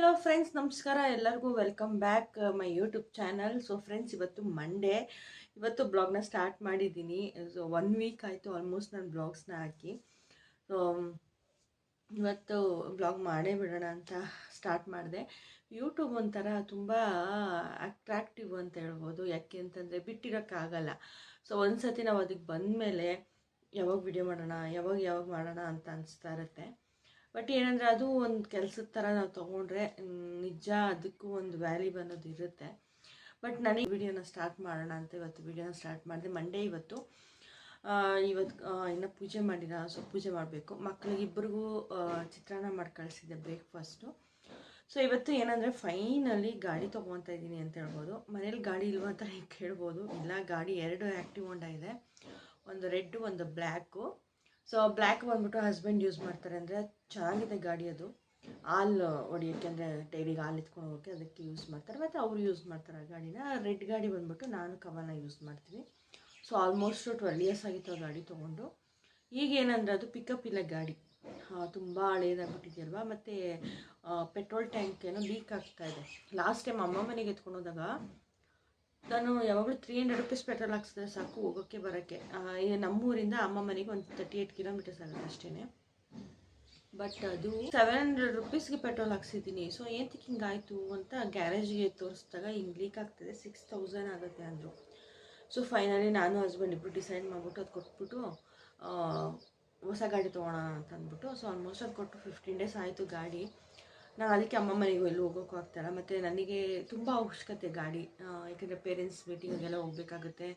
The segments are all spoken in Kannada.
ಹಲೋ ಫ್ರೆಂಡ್ಸ್ ನಮಸ್ಕಾರ. ಎಲ್ಲರಿಗೂ welcome back my YouTube channel so friends ಇವತ್ತು ಮಂಡೇ ಇವತ್ತು ಬ್ಲಾಗ್ನ ಸ್ಟಾರ್ಟ್ ಮಾಡಿದ್ದೀನಿ. ಸೊ ಒನ್ ವೀಕ್ ಆಯಿತು ಆಲ್ಮೋಸ್ಟ್ ನಾನು ಬ್ಲಾಗ್ಸ್ನ ಹಾಕಿ. ಸೊ ಇವತ್ತು ಬ್ಲಾಗ್ ಮಾಡೇ ಬಿಡೋಣ ಅಂತ ಸ್ಟಾರ್ಟ್ ಮಾಡಿದೆ. ಯೂಟ್ಯೂಬ್ ಒಂಥರ ತುಂಬ ಅಟ್ರಾಕ್ಟಿವ್ ಅಂತ ಹೇಳ್ಬೋದು. ಯಾಕೆ ಅಂತಂದರೆ ಬಿಟ್ಟಿರೋಕ್ಕಾಗಲ್ಲ. ಸೊ ಒಂದು ಸತಿ ನಾವು ಅದಕ್ಕೆ ಬಂದಮೇಲೆ ಯಾವಾಗ ವಿಡಿಯೋ ಮಾಡೋಣ, ಯಾವಾಗ ಯಾವಾಗ ಮಾಡೋಣ ಅಂತ ಅನಿಸ್ತಾ ಇರುತ್ತೆ. ಬಟ್ ಏನಂದರೆ ಅದು ಒಂದು ಕೆಲಸದ ಥರ ನಾವು ತೊಗೊಂಡ್ರೆ ನಿಜ ಅದಕ್ಕೂ ಒಂದು ವ್ಯಾಲ್ಯೂ ಅನ್ನೋದು ಇರುತ್ತೆ. ಬಟ್ ನನಗೆ ವಿಡಿಯೋನ ಸ್ಟಾರ್ಟ್ ಮಾಡೋಣ ಅಂತ ಇವತ್ತು ವಿಡಿಯೋನ ಸ್ಟಾರ್ಟ್ ಮಾಡಿದೆ. ಮಂಡೇ ಇವತ್ತು. ಇವತ್ತು ಇನ್ನು ಪೂಜೆ ಮಾಡಿಲ್ಲ ಸೊ ಪೂಜೆ ಮಾಡಬೇಕು. ಮಕ್ಕಳಿಗಿಬ್ಬರಿಗೂ ಚಿತ್ರಾನ್ನ ಮಾಡಿ ಕಳಿಸಿದ್ದೆ ಬ್ರೇಕ್ಫಾಸ್ಟು ಸೊ ಇವತ್ತು ಏನಂದರೆ ಫೈನಲಿ ಗಾಡಿ ತೊಗೊತಾ ಇದ್ದೀನಿ ಅಂತ ಹೇಳ್ಬೋದು. ಮನೇಲಿ ಗಾಡಿ ಇಲ್ವಾ ಅಂತ ಹೇಳ್ಬೋದು ಇಲ್ಲ, ಗಾಡಿ ಎರಡು ಆ್ಯಕ್ಟಿವ್ ಹೊಂಡ ಇದೆ. ಒಂದು ರೆಡ್ಡು ಒಂದು ಬ್ಲ್ಯಾಕು ಸೊ ಬ್ಲ್ಯಾಕ್ ಬಂದ್ಬಿಟ್ಟು ಹಸ್ಬೆಂಡ್ ಯೂಸ್ ಮಾಡ್ತಾರೆ ಅಂದರೆ ಚೆನ್ನಾಗಿದೆ ಗಾಡಿ ಅದು. ಹಾಲು ಹೊಡಿಯೋಕ್ಕೆ ಅಂದರೆ ಡೈರಿಗೆ ಹಾಲು ಎತ್ಕೊಂಡು ಹೋಗೋಕ್ಕೆ ಅದಕ್ಕೆ ಯೂಸ್ ಮಾಡ್ತಾರೆ. ಮತ್ತು ಅವರು ಯೂಸ್ ಮಾಡ್ತಾರೆ ಆ ಗಾಡಿನ. ರೆಡ್ ಗಾಡಿ ಬಂದ್ಬಿಟ್ಟು ನಾನು ಕವನ ಯೂಸ್ ಮಾಡ್ತೀನಿ. ಸೊ ಆಲ್ಮೋಸ್ಟ್ ಟ್ವೆಲ್ ಇಯರ್ಸ್ ಆಗಿತ್ತು ಆ ಗಾಡಿ ತೊಗೊಂಡು. ಈಗ ಏನಂದರೆ ಅದು ಪಿಕಪ್ ಇಲ್ಲ ಗಾಡಿ. ತುಂಬ ಹಳೇದಾಗ್ಬಿಟ್ಟಿದೆಯಲ್ವಾ? ಮತ್ತು ಪೆಟ್ರೋಲ್ ಟ್ಯಾಂಕ್ ಏನೋ ಲೀಕ್ ಆಗ್ತಾ ಇದೆ. ಲಾಸ್ಟ್ ಟೈಮ್ ಅಮ್ಮ ಮನೆಗೆ ಎತ್ಕೊಂಡು ಹೋದಾಗ ನಾನು ಯಾವಾಗಲೂ ತ್ರೀ ಹಂಡ್ರೆಡ್ ರುಪೀಸ್ ಪೆಟ್ರೋಲ್ ಹಾಕ್ಸಿದ್ರೆ ಸಾಕು ಹೋಗೋಕ್ಕೆ, ಬರೋಕ್ಕೆ. ನಮ್ಮೂರಿಂದ ಅಮ್ಮ ಮನೆಗೆ ಒಂದು ತರ್ಟಿ ಏಯ್ಟ್ ಕಿಲೋಮೀಟರ್ಸ್ ಆಗುತ್ತೆ ಅಷ್ಟೇ ಬಟ್ ಅದು ಸೆವೆನ್ ಹಂಡ್ರೆಡ್ ರುಪೀಸ್ಗೆ ಪೆಟ್ರೋಲ್ ಹಾಕ್ಸಿದ್ದೀನಿ. ಸೊ ಏನಕ್ಕೆ ಹಿಂಗಾಯಿತು ಅಂತ ಗ್ಯಾರೇಜ್ಗೆ ತೋರಿಸಿದಾಗ ಹಿಂಗೆ ಲೀಕ್ ಆಗ್ತದೆ. ಸಿಕ್ಸ್ ತೌಸಂಡ್ ಆಗುತ್ತೆ ಅಂದರು. ಸೊ ಫೈನಲಿ ನಾನು ಹಸ್ಬೆಂಡ್ ಇಬ್ಬರು ಡಿಸೈಡ್ ಮಾಡಿಬಿಟ್ಟು ಅದು ಕೊಟ್ಬಿಟ್ಟು ಹೊಸ ಗಾಡಿ ತೊಗೊಳೋಣ ಅಂತ ಅಂದ್ಬಿಟ್ಟು. ಸೊ ಆಲ್ಮೋಸ್ಟ್ ಅದು ಕೊಟ್ಟು ಫಿಫ್ಟೀನ್ ಡೇಸ್ ಆಯಿತು ಗಾಡಿ. ನಾನು ಅದಕ್ಕೆ ಅಮ್ಮ ಮನೆಗೂ ಎಲ್ಲೂ ಹೋಗೋಕ್ಕೂ ಆಗ್ತಾಯಿಲ್ಲ. ಮತ್ತು ನನಗೆ ತುಂಬ ಅವಶ್ಯಕತೆ ಗಾಡಿ. ಯಾಕೆಂದರೆ ಪೇರೆಂಟ್ಸ್ ಮೀಟಿಂಗಿಗೆಲ್ಲ ಹೋಗ್ಬೇಕಾಗುತ್ತೆ.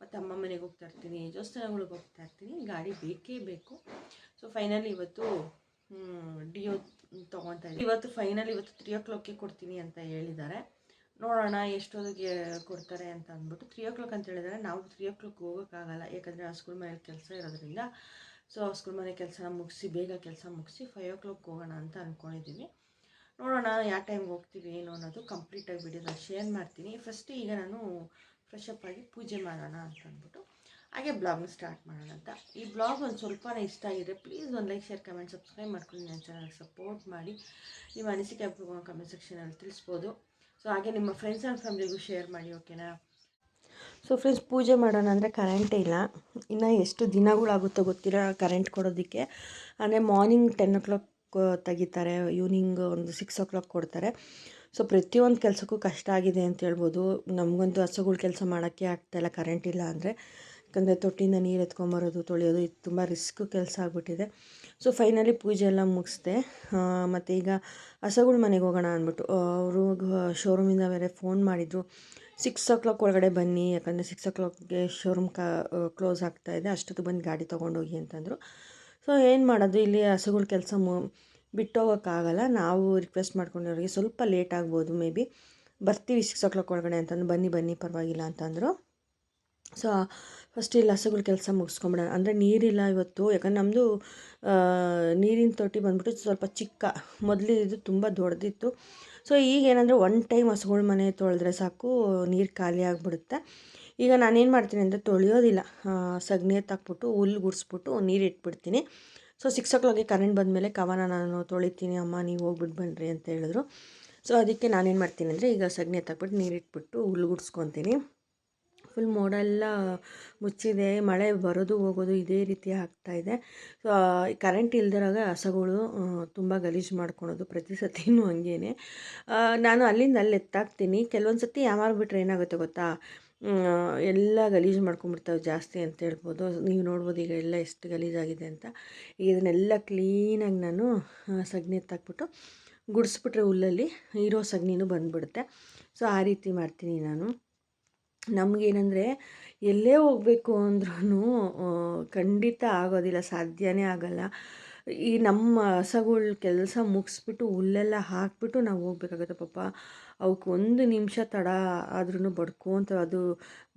ಮತ್ತು ಅಮ್ಮ ಮನೆಗೆ ಹೋಗ್ತಾ ಇರ್ತೀನಿ, ದೇವಸ್ಥಾನಗಳಿಗೆ ಹೋಗ್ತಾ ಇರ್ತೀನಿ. ಗಾಡಿ ಬೇಕೇ ಬೇಕು. ಸೊ ಫೈನಲಿ ಇವತ್ತು ಡಿಯೋ ತೊಗೊತಾ ಇದ್ದೀನಿ. ಇವತ್ತು ಫೈನಲ್ ಇವತ್ತು ತ್ರೀ ಓ ಕ್ಲಾಕ್ಗೆ ಕೊಡ್ತೀನಿ ಅಂತ ಹೇಳಿದ್ದಾರೆ. ನೋಡೋಣ ಎಷ್ಟೊತ್ತಿಗೆ ಕೊಡ್ತಾರೆ ಅಂತ ಅಂದ್ಬಿಟ್ಟು ತ್ರೀ ಓ ಕ್ಲಾಕ್ ಅಂತ ಹೇಳಿದ್ದಾರೆ. ನಾವು ತ್ರೀ ಓ ಕ್ಲಾಕ್ ಹೋಗೋಕ್ಕಾಗಲ್ಲ. ಯಾಕಂದರೆ ಆ ಸ್ಕೂಲ್ ಮನೇಲಿ ಕೆಲಸ ಇರೋದ್ರಿಂದ. ಸೊ ಸ್ಕೂಲ್ ಮನೆ ಕೆಲಸನ ಮುಗಿಸಿ, ಬೇಗ ಕೆಲಸ ಮುಗಿಸಿ ಫೈವ್ ಓ ಕ್ಲಾಕ್ ಹೋಗೋಣ ಅಂತ ಅಂದ್ಕೊಂಡಿದ್ದೀವಿ ನೋಡೋಣ ಯಾವ ಟೈಮ್ಗೆ ಹೋಗ್ತೀವಿ, ಏನು ಅನ್ನೋದು ಕಂಪ್ಲೀಟಾಗಿ ವಿಡಿಯೋನ ಶೇರ್ ಮಾಡ್ತೀನಿ. ಫಸ್ಟ್ ಈಗ ನಾನು ಫ್ರೆಶ್ ಅಪ್ ಆಗಿ ಪೂಜೆ ಮಾಡೋಣ ಅಂತ ಅಂದ್ಬಿಟ್ಟು ಹಾಗೆ ಬ್ಲಾಗ್ನ ಸ್ಟಾರ್ಟ್ ಮಾಡೋಣ ಅಂತ. ಈ ಬ್ಲಾಗ್ ಒಂದು ಸ್ವಲ್ಪನೇ ಇಷ್ಟ ಆಗಿದೆ ಪ್ಲೀಸ್ ಒಂದು ಲೈಕ್ ಶೇರ್ ಕಮೆಂಟ್ ಸಬ್ಸ್ಕ್ರೈಬ್ ಮಾಡ್ಕೊಂಡು ನನ್ನ ಚಾನಲ್ ಸಪೋರ್ಟ್ ಮಾಡಿ. ನಿಮ್ಮ ಅನಿಸಿಕೆ ಕಮೆಂಟ್ ಸೆಕ್ಷನಲ್ಲಿ ತಿಳಿಸ್ಬೋದು. ಸೊ ಹಾಗೆ ನಿಮ್ಮ ಫ್ರೆಂಡ್ಸ್ ಆ್ಯಂಡ್ ಫ್ಯಾಮಿಲಿಗೂ ಶೇರ್ ಮಾಡಿ ಓಕೆನಾ ಸೊ ಫ್ರೆಂಡ್ಸ್ ಪೂಜೆ ಮಾಡೋಣ ಅಂದರೆ ಕರೆಂಟೇ ಇಲ್ಲ. ಇನ್ನು ಎಷ್ಟು ದಿನಗಳಾಗುತ್ತೋ ಗೊತ್ತಿರೋ ಕರೆಂಟ್ ಕೊಡೋದಕ್ಕೆ. ಅಂದರೆ ಮಾರ್ನಿಂಗ್ ಟೆನ್ ಓ ಕ್ಲಾಕ್ ತೆಗಿತಾರೆ ಈವ್ನಿಂಗ್ ಒಂದು ಸಿಕ್ಸ್ ಓ ಕ್ಲಾಕ್ ಕೊಡ್ತಾರೆ. ಸೊ ಪ್ರತಿಯೊಂದು ಕೆಲಸಕ್ಕೂ ಕಷ್ಟ ಆಗಿದೆ ಅಂತ ಹೇಳ್ಬೋದು. ನಮಗಂತೂ ಹಸುಗಳ ಕೆಲಸ ಮಾಡೋಕ್ಕೆ ಆಗ್ತಾಯಿಲ್ಲ ಕರೆಂಟ್ ಇಲ್ಲ ಅಂದರೆ. ಯಾಕಂದರೆ ತೊಟ್ಟಿಯಿಂದ ನೀರು ಎತ್ಕೊಂಬರೋದು ತೊಳೆಯೋದು, ಇದು ತುಂಬ ರಿಸ್ಕ್ ಕೆಲಸ ಆಗಿಬಿಟ್ಟಿದೆ. ಸೊ ಫೈನಲಿ ಪೂಜೆ ಎಲ್ಲ ಮುಗಿಸ್ದೆ. ಮತ್ತು ಈಗ ಹಸುಗಳ ಮನೆಗೆ ಹೋಗೋಣ ಅಂದ್ಬಿಟ್ಟು ಅವರು ಶೋರೂಮಿಂದ ಬೇರೆ ಫೋನ್ ಮಾಡಿದರು. ಸಿಕ್ಸ್ ಓ ಕ್ಲಾಕ್ ಒಳಗಡೆ ಬನ್ನಿ, ಯಾಕಂದರೆ ಸಿಕ್ಸ್ ಓ ಕ್ಲಾಕ್ಗೆ ಶೋರೂಮ್ ಕ ಕ್ಲೋಸ್ ಆಗ್ತಾಯಿದೆ ಅಷ್ಟೊತ್ತು ಬಂದು ಗಾಡಿ ತೊಗೊಂಡೋಗಿ ಅಂತಂದರು. ಸೊ ಏನು ಮಾಡೋದು ಇಲ್ಲಿ ಹಸುಗಳ ಕೆಲಸ ಮು, ಬಿಟ್ಟೋಗೋಕ್ಕಾಗಲ್ಲ. ನಾವು ರಿಕ್ವೆಸ್ಟ್ ಮಾಡ್ಕೊಂಡಿರೋರಿಗೆ ಸ್ವಲ್ಪ ಲೇಟ್ ಆಗ್ಬೋದು ಮೇ ಬಿ ಬರ್ತೀವಿ ಸಿಕ್ಸ್ ಓ ಒಳಗಡೆ ಅಂತಂದು. ಬನ್ನಿ ಬನ್ನಿ, ಪರವಾಗಿಲ್ಲ ಅಂತಂದರು. ಸೊ ಫಸ್ಟ್ ಇಲ್ಲಿ ಹಸುಗಳ ಕೆಲಸ ಮುಗಿಸ್ಕೊಂಬಿಡೋಣ. ಅಂದರೆ ನೀರಿಲ್ಲ ಇವತ್ತು. ಯಾಕಂದ್ರೆ ನಮ್ಮದು ನೀರಿನ ತೊಟ್ಟಿ ಬಂದ್ಬಿಟ್ಟು ಸ್ವಲ್ಪ ಚಿಕ್ಕ. ಮೊದಲು ಇದು ತುಂಬ ದೊಡ್ಡದಿತ್ತು. ಸೊ ಈಗ ಏನಂದರೆ ಒನ್ ಟೈಮ್ ಹಸುಗಳ ಮನೆ ತೊಳೆದ್ರೆ ಸಾಕು, ನೀರು ಖಾಲಿ ಆಗಿಬಿಡುತ್ತೆ. ಈಗ ನಾನೇನು ಮಾಡ್ತೀನಿ ಅಂದರೆ ತೊಳೆಯೋದಿಲ್ಲ. ಸಗಣಿ ಎತ್ತಾಕ್ಬಿಟ್ಟು ಹುಲ್ಲು ಗುಡಿಸ್ಬಿಟ್ಟು ನೀರು ಇಟ್ಬಿಡ್ತೀನಿ. ಸೊ ಸಿಕ್ಸ್ ಓ ಕ್ಲಾಕ್ಗೆ ಕರೆಂಟ್ ಬಂದಮೇಲೆ ಕವನ ನಾನು ತೊಳಿತೀನಿ, ಅಮ್ಮ, ನೀವು ಹೋಗ್ಬಿಟ್ಟು ಬನ್ನಿರಿ ಅಂತ ಹೇಳಿದ್ರು. ಸೊ ಅದಕ್ಕೆ ನಾನೇನು ಮಾಡ್ತೀನಿ ಅಂದರೆ ಈಗ ಸಗಣಿ ಎತ್ತಾಕ್ಬಿಟ್ಟು ನೀರು ಇಟ್ಬಿಟ್ಟು ಹುಲ್ಲು ಗುಡಿಸ್ಕೊತೀನಿ. ಫುಲ್ ಮೋಡ ಎಲ್ಲ ಮುಚ್ಚಿದೆ, ಮಳೆ ಬರೋದು ಹೋಗೋದು ಇದೇ ರೀತಿ ಆಗ್ತಾಯಿದೆ ಸೊ ಕರೆಂಟ್ ಇಲ್ದಿರಾಗ ಹಸಗಳು ತುಂಬ ಗಲೀಜು ಮಾಡ್ಕೊಳೋದು ಪ್ರತಿ ಸತಿನೂ ಹಂಗೇನೆ. ನಾನು ಅಲ್ಲಿಂದ ಅಲ್ಲಿ ಎತ್ತಾಕ್ತೀನಿ ಕೆಲವೊಂದು ಸತಿ ಯಾವಾಗ ಬಿಟ್ಟರೆ ಏನಾಗುತ್ತೆ ಗೊತ್ತಾ? ಎಲ್ಲ ಗಲೀಜು ಮಾಡ್ಕೊಂಡ್ಬಿಡ್ತಾವೆ ಜಾಸ್ತಿ ಅಂತ ಹೇಳ್ಬೋದು. ನೀವು ನೋಡ್ಬೋದು ಈಗ ಎಲ್ಲ ಎಷ್ಟು ಗಲೀಜಾಗಿದೆ ಅಂತ. ಈಗ ಇದನ್ನೆಲ್ಲ ಕ್ಲೀನಾಗಿ ನಾನು ಸಗಣಿ ಎತ್ತಾಕ್ಬಿಟ್ಟು ಗುಡಿಸ್ಬಿಟ್ರೆ ಹುಲ್ಲಲ್ಲಿ ಇರೋ ಸಗಣಿನೂ ಬಂದುಬಿಡುತ್ತೆ. ಸೊ, ಆ ರೀತಿ ಮಾಡ್ತೀನಿ ನಾನು. ನಮಗೇನೆಂದರೆ ಎಲ್ಲೇ ಹೋಗಬೇಕು ಅಂದ್ರೂ ಖಂಡಿತ ಆಗೋದಿಲ್ಲ ಸಾಧ್ಯವೇ ಆಗಲ್ಲ. ಈ ನಮ್ಮ ಹಸಗಳ ಕೆಲಸ ಮುಗಿಸ್ಬಿಟ್ಟು ಹುಲ್ಲೆಲ್ಲ ಹಾಕ್ಬಿಟ್ಟು ನಾವು ಹೋಗ್ಬೇಕಾಗುತ್ತೆ ಪಾಪ. ಅವಕ್ಕೆ ಒಂದು ನಿಮಿಷ ತಡ ಆದ್ರೂ ಬಡ್ಕೊಂತ ಅದು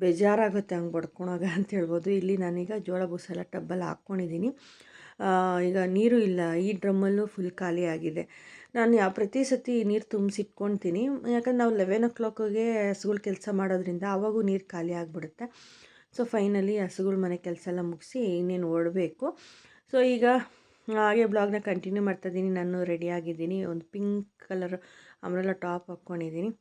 ಬೇಜಾರಾಗುತ್ತೆ ಹಂಗೆ ಬಡ್ಕೊಳಾಗ ಅಂತ ಹೇಳ್ಬೋದು. ಇಲ್ಲಿ ನಾನೀಗ ಜೋಳ ಬೂಸೆಲ್ಲ ಟಬ್ಬಲ್ಲಿ ಹಾಕ್ಕೊಂಡಿದ್ದೀನಿ ಈಗ ನೀರು ಇಲ್ಲ, ಈ ಡ್ರಮ್ಮಲ್ಲೂ ಫುಲ್ ಖಾಲಿ ಆಗಿದೆ. ನಾನು ಯಾವ ಪ್ರತಿ ಸತಿ ನೀರು ತುಂಬಿಸಿಟ್ಕೊಳ್ತೀನಿ ಯಾಕಂದ್ರೆ ನಾವು ಲೆವೆನ್ ಓ ಕ್ಲಾಕಿಗೆ ಹಸುಗಳ ಕೆಲಸ ಮಾಡೋದ್ರಿಂದ ಆವಾಗೂ ನೀರು ಖಾಲಿ ಆಗಿಬಿಡುತ್ತೆ. ಸೊ ಫೈನಲಿ ಹಸುಗಳ ಮನೆ ಕೆಲಸ ಎಲ್ಲ ಮುಗಿಸಿ ಇನ್ನೇನು ಓಡಬೇಕು. ಸೊ ಈಗ ಹಾಗೆ ಬ್ಲಾಗ್ನ ಕಂಟಿನ್ಯೂ ಮಾಡ್ತಾ ಇದ್ದೀನಿ. ನಾನು ರೆಡಿ ಆಗಿದ್ದೀನಿ. ಒಂದು ಪಿಂಕ್ ಕಲರ್ ಅಮ್ರೆಲ್ಲ ಟಾಪ್ ಹಾಕ್ಕೊಂಡಿದ್ದೀನಿ.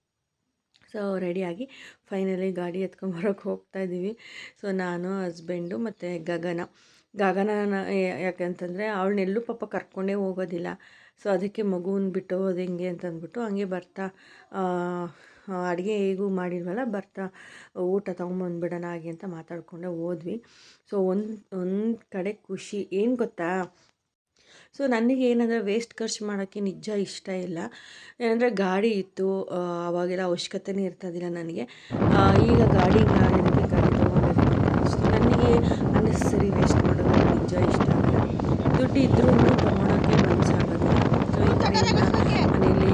ಸೊ ರೆಡಿಯಾಗಿ ಫೈನಲಿ ಗಾಡಿ ಎತ್ಕೊಂಬರೋಕೆ ಹೋಗ್ತಾ ಇದ್ದೀವಿ. ಸೊ ನಾನು, ಹಸ್ಬೆಂಡು ಮತ್ತು ಗಗನ. ಗಗನ ಯಾಕಂತಂದರೆ ಅವಳನ್ನೆಲ್ಲೂ ಪಾಪ ಕರ್ಕೊಂಡೇ ಹೋಗೋದಿಲ್ಲ. ಸೊ ಅದಕ್ಕೆ ಮಗುವನ್ನ ಬಿಟ್ಟು ಹೋದ ಹೆಂಗೆ ಅಂತಂದ್ಬಿಟ್ಟು ಹಂಗೆ ಬರ್ತಾ ಅಡುಗೆ ಹೇಗೂ ಮಾಡಿರ್ವಲ್ಲ ಬರ್ತಾ, ಊಟ ತೊಗೊಂಬಂದ್ಬಿಡೋಣ ಹಾಗೆ ಅಂತ ಮಾತಾಡಿಕೊಂಡೆ ಹೋದ್ವಿ. ಸೊ ಒಂದು ಒಂದು ಕಡೆ ಖುಷಿ. ಏನು ಗೊತ್ತಾ? ಸೊ ನನಗೆ ಏನಂದರೆ ವೇಸ್ಟ್ ಖರ್ಚು ಮಾಡೋಕ್ಕೆ ನಿಜ ಇಷ್ಟ ಇಲ್ಲ. ಏನಂದರೆ ಗಾಡಿ ಇತ್ತು ಅವಾಗೆಲ್ಲ ಅವಶ್ಯಕತೆನೇ ಇರ್ತದಿಲ್ಲ ನನಗೆ. ಈಗ ಗಾಡಿ ಗಾಡಿ ತೊಗೊಬೇಕು ಅನಿಸ್ತು. ನನಗೆ ಅನ್ನೆಸರಿ ವೇಸ್ಟ್ ಮಾಡೋದು ನಿಜ ಇಷ್ಟ ಇಲ್ಲ ದುಡ್ಡು ಇದ್ರೂ ತೊಗೊಳೋಕ್ಕೆ ಮನಸ್ಸಾಗೋದಿಲ್ಲ ಸೊ ಈ ಕಡೆ ಮನೆಯಲ್ಲಿ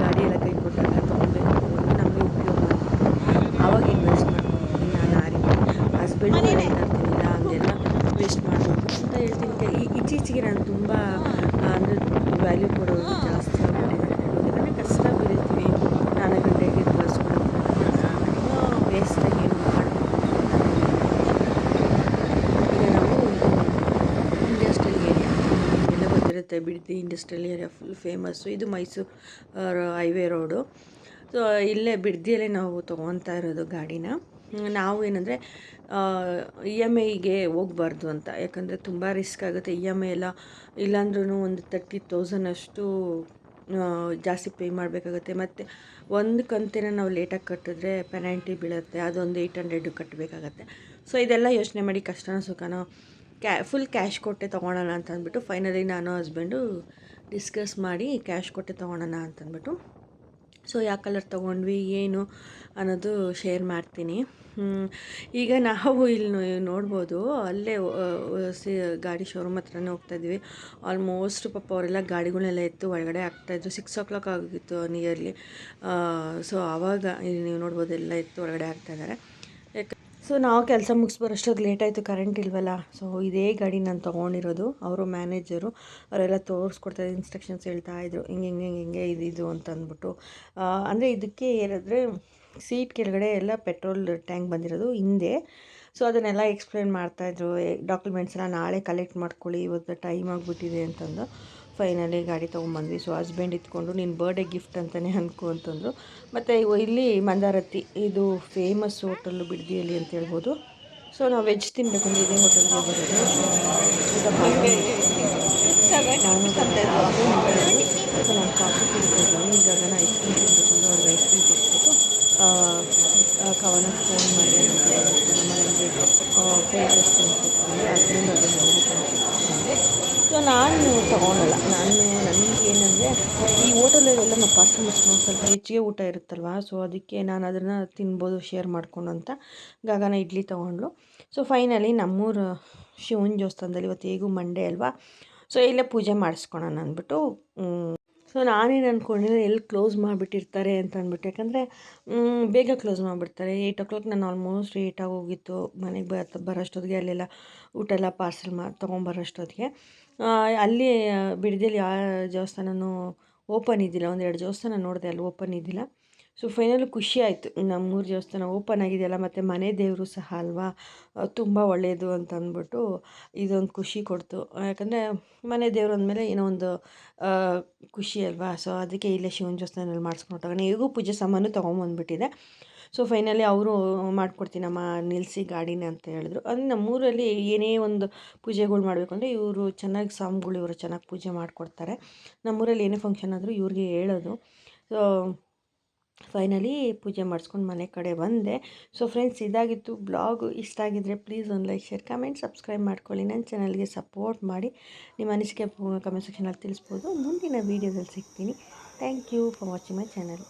ಗಾಡಿ ಎಲ್ಲ ಕೈ ಕೊಟ್ಟಾಗ ತೊಗೊಬೇಕು ನಮಗೆ ಉಪಯೋಗ ಆವಾಗ ಇನ್ವೆಸ್ಟ್ ಮಾಡ್ಕೊತೀನಿ ನಾನು ಆ ರೀತಿ ಹಸ್ಬೆಂಡ್ ಹೇಳ್ತಿರ್ತೀನಿ ಹಂಗೆಲ್ಲ ವೇಸ್ಟ್ ಮಾಡಬೇಕು ಅಂತ ಹೇಳ್ತೀನಿ ಇತ್ತೀಚೆಗೆ ನಾನು ತುಂಬ ಅಂದರೆ ವ್ಯಾಲ್ಯೂ ಕೊಡೋದು ಜಾಸ್ತಿ ಆಗ್ಬಿಟ್ಟಿದೆ ಯಾಕಂದರೆ ಕಷ್ಟ ಬೀಳ್ತೀವಿ ನಾಲ್ಕು ಗಂಟೆಗೆ ಕಳಿಸ್ಕೊಂಡು ವೇಸ್ಟಾಗಿ ಏನು ಮಾಡಬೇಕು ಈಗ ನಾವು ಇಂಡಸ್ಟ್ರಿಯಲ್ ಏರಿಯಾ ಎಲ್ಲ Bidadi industrial area full famous ಇದು ಮೈಸೂರು ಹೈವೇ ರೋಡು ಸೊ ಇಲ್ಲೇ ಬಿಡ್ದಿಯಲ್ಲೇ ನಾವು ತೊಗೊತಾ ಇರೋದು ಗಾಡಿನ. ನಾವು ಏನಂದರೆ ಇ ಎಂ ಐಗೆ ಹೋಗ್ಬಾರ್ದು ಅಂತ. ಯಾಕಂದರೆ ತುಂಬ ರಿಸ್ಕ್ ಆಗುತ್ತೆ. ಇ ಎಂ ಐ ಎಲ್ಲ ಇಲ್ಲಾಂದ್ರೂ ಒಂದು ತರ್ಟಿ ತೌಸಂಡ್ ಅಷ್ಟು ಜಾಸ್ತಿ ಪೇ ಮಾಡಬೇಕಾಗುತ್ತೆ. ಮತ್ತು ಒಂದು ಕಂತಿನ ನಾವು ಲೇಟಾಗಿ ಕಟ್ಟಿದ್ರೆ ಪೆನಾಲ್ಟಿ ಬೀಳುತ್ತೆ. ಅದೊಂದು ಏಯ್ಟ್ ಹಂಡ್ರೆಡು ಕಟ್ಟಬೇಕಾಗತ್ತೆ ಸೊ ಇದೆಲ್ಲ ಯೋಚನೆ ಮಾಡಿ ಕಷ್ಟನ ಸುಖನೋ ಕ್ಯಾ ಫುಲ್ ಕ್ಯಾಶ್ ಕೊಟ್ಟೆ ತೊಗೊಳೋಣ ಅಂತ ಅಂದ್ಬಿಟ್ಟು ಫೈನಲಿ ನಾನು ಹಸ್ಬೆಂಡು ಡಿಸ್ಕಸ್ ಮಾಡಿ ಕ್ಯಾಶ್ ಕೊಟ್ಟೆ ತೊಗೊಳೋಣ ಅಂತಂದ್ಬಿಟ್ಟು. ಸೊ ಯಾವ ಕಲರ್ ತೊಗೊಂಡ್ವಿ, ಏನು ಅನ್ನೋದು ಶೇರ್ ಮಾಡ್ತೀನಿ. ಈಗ ನಾವು ಇಲ್ಲಿ ನೋಡ್ಬೋದು, ಅಲ್ಲೇ ಸಿ, ಗಾಡಿ ಶೋರೂಮ್ ಹತ್ರನೇ ಹೋಗ್ತಾಯಿದ್ವಿ ಆಲ್ಮೋಸ್ಟ್ ಪಾಪ ಅವರೆಲ್ಲ ಗಾಡಿಗಳನ್ನೆಲ್ಲ ಎತ್ತು ಒಳಗಡೆ ಆಗ್ತಾಯಿದ್ರು ಸಿಕ್ಸ್ ಓ ಕ್ಲಾಕ್ ಆಗಿತ್ತು ನಿಯರ್ಲಿ ಸೊ ಆವಾಗ ನೀವು ನೋಡ್ಬೋದು ಎಲ್ಲ ಎತ್ತು ಒಳಗಡೆ ಆಗ್ತಾಯಿದ್ದಾರೆ ಯಾಕೆ ಸೊ ನಾವು ಕೆಲಸ ಮುಗಿಸ್ಬರೋಷ್ಟೊತ್ತು ಲೇಟ್ ಆಯಿತು ಕರೆಂಟ್ ಇಲ್ವಲ್ಲ. ಸೊ ಇದೇ ಗಾಡಿ ನಾನು ತೊಗೊಂಡಿರೋದು. ಅವರು ಮ್ಯಾನೇಜರು ಅವರೆಲ್ಲ ತೋರಿಸ್ಕೊಡ್ತಾರೆ ಇನ್ಸ್ಟ್ರಕ್ಷನ್ಸ್ ಹೇಳ್ತಾ ಇದ್ರು. ಹಿಂಗೆ ಹಿಂಗೆ ಹಿಂಗೆ ಹಿಂಗೆ ಇದು ಇದು ಅಂತ ಅಂದ್ಬಿಟ್ಟು ಅಂದರೆ ಇದಕ್ಕೆ ಏನಾದರೆ ಸೀಟ್ ಕೆಳಗಡೆ ಎಲ್ಲ ಪೆಟ್ರೋಲ್ ಟ್ಯಾಂಕ್ ಬಂದಿರೋದು ಹಿಂದೆ. ಸೊ ಅದನ್ನೆಲ್ಲ ಎಕ್ಸ್ಪ್ಲೇನ್ ಮಾಡ್ತಾಯಿದ್ರು ಡಾಕ್ಯುಮೆಂಟ್ಸ್ ಎಲ್ಲ ನಾಳೆ ಕಲೆಕ್ಟ್ ಮಾಡ್ಕೊಳ್ಳಿ ಇವತ್ತು ಟೈಮ್ ಆಗಿಬಿಟ್ಟಿದೆ ಅಂತಂದು. ಫೈನಲಿ ಗಾಡಿ ತೊಗೊಂಬಂದ್ವಿ. ಸೊ ಹಸ್ಬೆಂಡ್ ಇತ್ಕೊಂಡು ನೀನು ಬರ್ಡೇ ಗಿಫ್ಟ್ ಅಂತಲೇ ಅನ್ಕೊ ಅಂತಂದರು. ಮತ್ತು ಇಲ್ಲಿ ಮಂದಾರತಿ, ಇದು ಫೇಮಸ್ ಹೋಟೆಲ್ಲು ಬಿಡದಿಯಲ್ಲಿ ಅಂತ ಹೇಳ್ಬೋದು. ಸೊ ನಾವು ವೆಜ್ ತಿನ್ಬೇಕಂದ್ರೆ ಇದೇ ಹೋಟೆಲ್ಗೆ ಬರೋದು ಸೊ ನಾನು ಕಾಫಿ ಕುಡಿತಿದ್ದೀನಿ ಈಗ ನಾನು ಐಸ್ ಕ್ರೀಮ್ ತಿನ್ಬೇಕಂದ್ರೆ ಅವ್ರಿಗೆ ಐಸ್ ಕ್ರೀಮ್ ಕೊಟ್ಬಿಟ್ಟು ಕವನ ಫೋನ್ ಮಾಡಿ ನಮ್ಮ ಫೇವರೆಸ್ಟ್ ತಿನ್ಕೊಡ್ತೀನಿ ಹಸ್ಬೆಂಡ್ ಅದನ್ನು ನಾನು ತೊಗೊಳಲ್ಲ ನಾನು ನನಗೆ ಏನಂದರೆ ಈ ಹೋಟೆಲಲ್ಲೆಲ್ಲ ನಾವು ಪಾರ್ಸಲ್ ಮಾಡ್ಕೊಂಡು ಸ್ವಲ್ಪ ಹೆಚ್ಚಿಗೆ ಊಟ ಇರುತ್ತಲ್ವ? ಸೊ ಅದಕ್ಕೆ ನಾನು ಅದನ್ನು ತಿನ್ಬೋದು ಶೇರ್ ಮಾಡಿಕೊಂಡು ಅಂತ ಗಗನ ಇಡ್ಲಿ ತೊಗೊಂಡ್ಲು ಸೊ ಫೈನಲಿ ನಮ್ಮೂರು, ಶಿವನ ದೇವಸ್ಥಾನದಲ್ಲಿ ಇವತ್ತು ಹೇಗೂ ಮಂಡೇ ಅಲ್ವಾ? ಸೊ ಇಲ್ಲೇ ಪೂಜೆ ಮಾಡಿಸ್ಕೊಳೋಣ ಅಂದ್ಬಿಟ್ಟು ಸೊ ನಾನೇನು ಅಂದ್ಕೊಂಡಿದ್ದೆ ಎಲ್ಲಿ ಕ್ಲೋಸ್ ಮಾಡಿಬಿಟ್ಟಿರ್ತಾರೆ ಅಂತ ಅಂದ್ಬಿಟ್ಟು. ಯಾಕಂದರೆ ಬೇಗ ಕ್ಲೋಸ್ ಮಾಡಿಬಿಡ್ತಾರೆ. ಏಯ್ಟ್ ಓ ಕ್ಲಾಕ್ ನಾನು ಆಲ್ಮೋಸ್ಟ್ ಏಯ್ಟಾಗಿ ಹೋಗಿತ್ತು ಮನೆಗೆ ಬರ ಬರೋಷ್ಟೊತ್ತಿಗೆ ಅಲ್ಲೆಲ್ಲ ಊಟ ಎಲ್ಲ ಪಾರ್ಸೆಲ್ ಮಾ, ತೊಗೊಂಬರೋಷ್ಟೊತ್ತಿಗೆ. ಅಲ್ಲಿ ಬಿಡದಿಯಲ್ಲಿ ಯಾವ ದೇವಸ್ಥಾನವೂ ಓಪನ್ ಇದ್ದಿಲ್ಲ. ಒಂದೆರಡು ದೇವಸ್ಥಾನ ನೋಡಿದೆ, ಅಲ್ಲಿ ಓಪನ್ ಇದ್ದಿಲ್ಲ. ಸೊ ಫೈನಲ್ ಖುಷಿ ಆಯಿತು. ನಮ್ಮೂರು ದೇವಸ್ಥಾನ ಓಪನ್ ಆಗಿದೆಯಲ್ಲ, ಮತ್ತು ಮನೆ ದೇವರು ಸಹ ಅಲ್ವಾ? ತುಂಬ ಒಳ್ಳೆಯದು ಅಂತ ಅಂದ್ಬಿಟ್ಟು ಇದೊಂದು ಖುಷಿ ಕೊಡ್ತು. ಯಾಕಂದರೆ ಮನೆ ದೇವರು ಅಂದಮೇಲೆ ಏನೋ ಒಂದು ಖುಷಿ ಅಲ್ವಾ? ಸೊ ಅದಕ್ಕೆ ಇಲ್ಲೇ ಶಿವನ ದೇವಸ್ಥಾನದಲ್ಲಿ ಮಾಡಿಸ್ಕೊಂಡು ಹೇಗೂ ಪೂಜೆ ಸಾಮಾನು ತೊಗೊಂಬಂದ್ಬಿಟ್ಟಿದೆ. ಸೊ ಫೈನಲಿ ಅವರು ಮಾಡ್ಕೊಡ್ತೀನಮ್ಮ ನಿಲ್ಲಿಸಿ ಗಾಡಿನ ಅಂತ ಹೇಳಿದ್ರು. ಅಂದರೆ ನಮ್ಮೂರಲ್ಲಿ ಏನೇ ಒಂದು ಪೂಜೆಗಳು ಮಾಡಬೇಕು ಅಂದರೆ ಇವರು ಚೆನ್ನಾಗಿ ಸ್ವಾಮಿಗಳು ಇವರು ಚೆನ್ನಾಗಿ ಪೂಜೆ ಮಾಡಿಕೊಡ್ತಾರೆ. ನಮ್ಮೂರಲ್ಲಿ ಏನೇ ಫಂಕ್ಷನ್ ಆದರೂ ಇವ್ರಿಗೆ ಹೇಳೋದು. ಸೊ ಫೈನಲಿ ಪೂಜೆ ಮಾಡಿಸ್ಕೊಂಡು ಮನೆ ಕಡೆ ಬಂದೆ. ಸೊ ಫ್ರೆಂಡ್ಸ್ ಇದಾಗಿತ್ತು ಬ್ಲಾಗ್. ಇಷ್ಟ ಆಗಿದ್ದರೆ ಪ್ಲೀಸ್ ಒಂದು ಲೈಕ್ ಶೇರ್ ಕಮೆಂಟ್ ಸಬ್ಸ್ಕ್ರೈಬ್ ಮಾಡ್ಕೊಳ್ಳಿ. ನನ್ನ ಚಾನಲ್ಗೆ ಸಪೋರ್ಟ್ ಮಾಡಿ. ನಿಮ್ಮ ಅನಿಸಿಕೆ ಕಮೆಂಟ್ ಸೆಕ್ಷನಲ್ಲಿ ತಿಳಿಸ್ಬೋದು. ಮುಂದಿನ ವೀಡಿಯೋದಲ್ಲಿ ಸಿಗ್ತೀನಿ. Thank you for watching my channel